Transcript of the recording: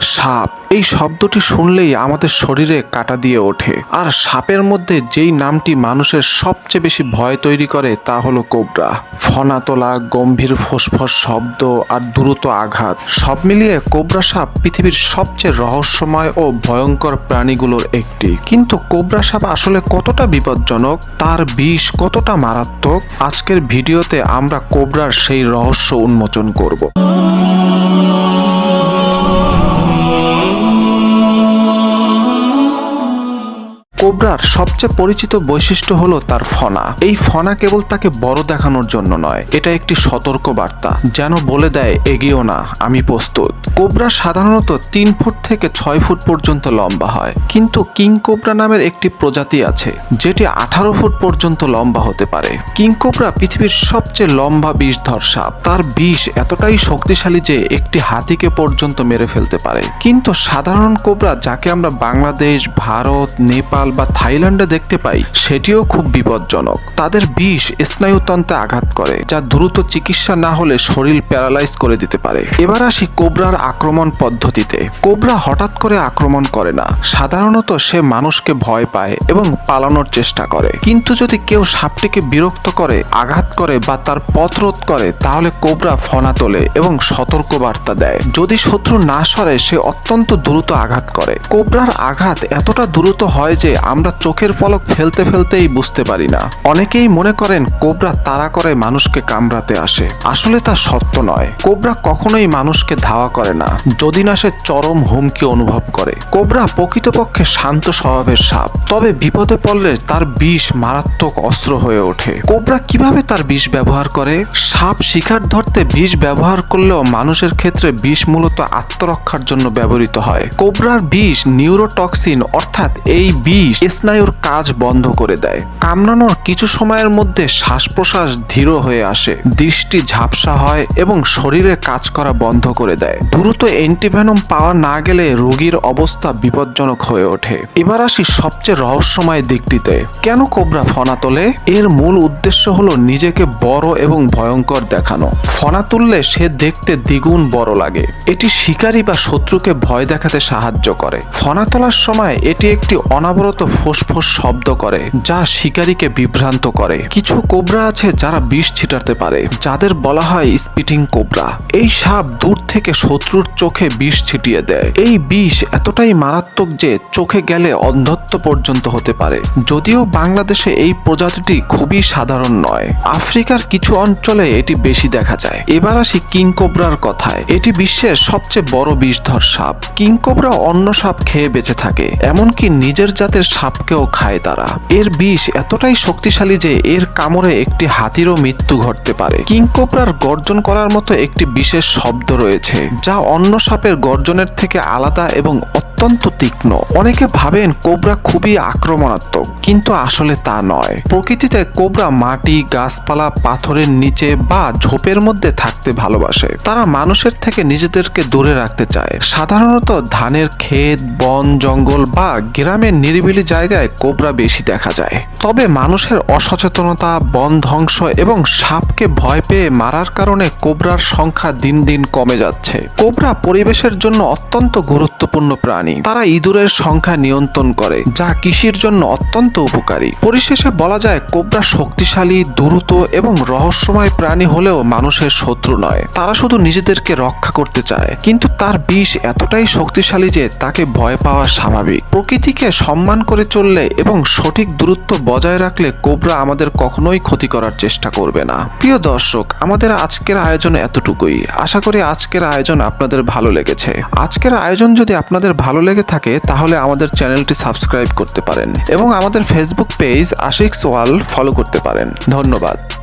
সাপ। এই শব্দটি শুনলেই আমাদের শরীরে কাটা দিয়ে ওঠে। আর সাপের মধ্যে যেই নামটি মানুষের সবচেয়ে বেশি ভয় তৈরি করে তা হলো কোবরা। ফনা তোলা গম্ভীর ফোসফস শব্দ আর দ্রুত আঘাত। সব মিলিয়ে কোবরা সাপ পৃথিবীর সবচেয়ে রহস্যময় ও ভয়ঙ্কর প্রাণীগুলোর একটি। কিন্তু কোবরা সাপ আসলে কতটা বিপজ্জনক, তার বিষ কতটা মারাত্মক, আজকের ভিডিওতে আমরা কোবরার সেই রহস্য উন্মোচন করব। কোবরার সবচেয়ে পরিচিত বৈশিষ্ট্য হলো তার ফনা। এই ফনা কেবল তাকে বড় দেখানোর জন্য নয়, এটা একটি সতর্ক বার্তা যেন বলে দেয়, এগিয়েও না, আমি প্রস্তুত। কোবরা সাধারণত তিন ফুট থেকে ছয় ফুট পর্যন্ত লম্বা হয়, কিন্তু কিং কোবরা নামের একটি প্রজাতি আছে, যেটি আঠারো ফুট পর্যন্ত লম্বা হতে পারে। কিং কোবরা পৃথিবীর সবচেয়ে লম্বা বিষধর সাপ। তার বিষ এতটাই শক্তিশালী যে একটি হাতিকে পর্যন্ত মেরে ফেলতে পারে। কিন্তু সাধারণ কোবরা, যাকে আমরা বাংলাদেশ, ভারত, নেপাল বা থাইল্যান্ডে দেখতে পাই, সেটিও খুব বিপজ্জনক। তাদের বিষ স্নায়ুতন্ত্রে আঘাত করে, যা দ্রুত চিকিৎসা না হলে শরীর প্যারালাইজ করে দিতে পারে। এবার আসি কোবরার আক্রমণ পদ্ধতিতে। কোবরা হঠাৎ করে আক্রমণ করে না। সাধারণত সে মানুষকে ভয় পায় এবং পালানোর চেষ্টা করে। কিন্তু যদি কেউ সাপটিকে বিরক্ত করে, আঘাত করে বা তার পথ রোধ করে, তাহলে কোবরা ফনা তোলে এবং সতর্ক বার্তা দেয়। যদি শত্রু না সরে, সে অত্যন্ত দ্রুত আঘাত করে। কোবরার আঘাত এতটা দ্রুত হয় যে আমরা চোখের পলক ফেলতে ফেলতেই বুঝতে পারি না। অনেকেই মনে করেন কোবরা তাড়া করে মানুষকে কামড়াতে আসে। আসলে তা সত্য নয়। কোবরা কখনোই মানুষকে ধাওয়া করে না, যদি না সে চরম হুমকি অনুভব করে। কোবরা প্রকৃতপক্ষে শান্ত স্বভাবের সাপ, তবে বিপদে পড়লে তার বিষ মারাত্মক অস্ত্র হয়ে ওঠে। কোবরা কীভাবে তার বিষ ব্যবহার করে? সাপ শিকার ধরতে বিষ ব্যবহার করলেও মানুষের ক্ষেত্রে বিষ মূলত আত্মরক্ষার জন্য ব্যবহৃত হয়। কোবরার বিষ নিউরোটক্সিন, অর্থাৎ এই বিষ স্নায়ুর কাজ বন্ধ করে দেয়। কামড়ানোর কিছু সময়ের মধ্যে শ্বাস প্রশ্বাস ধীর হয়ে আসে। দৃষ্টি ঝাপসা হয় এবং শরীরে কাজ করা বন্ধ করে দেয়। দ্রুত অ্যান্টিভেনম পাওয়া না গেলে রোগীর অবস্থা বিপজ্জনক হয়ে ওঠে। এবার আসি সবচেয়ে রহস্যময় দিকটিতে। কেন কোবরা ফনা তোলে? এর মূল উদ্দেশ্য হলো নিজেকে বড় এবং ভয়ঙ্কর দেখানো। ফনা তুললে সে দেখতে দ্বিগুণ বড় লাগে। এটি শিকারী বা শত্রুকে ভয় দেখাতে সাহায্য করে। ফনা তোলার সময় এটি একটি অনাবরত ফোসফোস শব্দ করে, যা শিকারীকে বিভ্রান্ত করে। কিছু কোবরা আছে যারা বিষ ছিটাতে পারে, যাদের বলা হয় স্পিটিং কোবরা। এই সাপ দূর থেকে শত্রুর চোখে বিষ ছিটিয়ে দেয়। এই বিষ এতটাই মারাত্মক যে চোখে গেলে অন্ধত্ব পর্যন্ত হতে পারে। যদিও বাংলাদেশে এই প্রজাতিটি খুবই সাধারণ নয়। আফ্রিকার কিছু অঞ্চলে এটি বেশি দেখা যায়। এবার আসি কিং কোবরার কথায়। এটি বিশ্বের সবচেয়ে বড় বিষধর সাপ। কিং কোবরা অন্য সাপ খেয়ে বেঁচে থাকে, এমনকি নিজের জাতের সাপকেও খায় তারা। এর বিষ এতটাই শক্তিশালী যে এর কামড়ে একটি হাতিরও মৃত্যু ঘটতে পারে। কিংকোপরার গর্জন করার মতো একটি বিশেষ শব্দ রয়েছে, যা অন্য সাপের গর্জনের থেকে আলাদা এবং অত্যন্ত তীক্ষ্ণ। অনেকে ভাবেন কোবরা খুবই আক্রমণাত্মক, কিন্তু আসলে তা নয়। প্রকৃতিতে কোবরা মাটি, গাছপালা, পাথরের নিচে বা ঝোপের মধ্যে থাকতে ভালোবাসে। তারা মানুষের থেকে নিজেদেরকে দূরে রাখতে চায়। সাধারণত ধানের ক্ষেত, বন, জঙ্গল বা গ্রামের নিরিবিলি জায়গায় কোবরা বেশি দেখা যায়। তবে মানুষের অসচেতনতা, বন ধ্বংস এবং সাপকে ভয় পেয়ে মারার কারণে কোবরার সংখ্যা দিন দিন কমে যাচ্ছে। কোবরা পরিবেশের জন্য অত্যন্ত গুরুত্বপূর্ণ প্রাণী। তারা ইঁদুরের সংখ্যা নিয়ন্ত্রণ করে, যা কৃষির জন্য অত্যন্ত উপকারী। পরিশেষে বলা যায়, কোবরা শক্তিশালী, দ্রুত এবং রহস্যময় প্রাণী হলেও মানুষের শত্রু নয়। তারা শুধু নিজেদেরকে রক্ষা করতে চায়। কিন্তু তার বিষ এতটাই শক্তিশালী যে তাকে ভয় পাওয়া স্বাভাবিক। প্রকৃতিকে সম্মান করে চললে এবং সঠিক দূরত্ব বজায় রাখলে কোবরা আমাদের কখনোই ক্ষতি করার চেষ্টা করবে না। প্রিয় দর্শক, আমাদের আজকের আয়োজন এতটুকুই। আশা করি আজকের আয়োজন আপনাদের ভালো লেগেছে। আজকের আয়োজন যদি আপনাদের ভালো লেগে থাকে, তাহলে আমাদের চ্যানেলটি সাবস্ক্রাইব করতে পারেন। এবং আমাদের ফেসবুক পেজ আশিক্স সোয়াল ফলো করতে পারেন। ধন্যবাদ।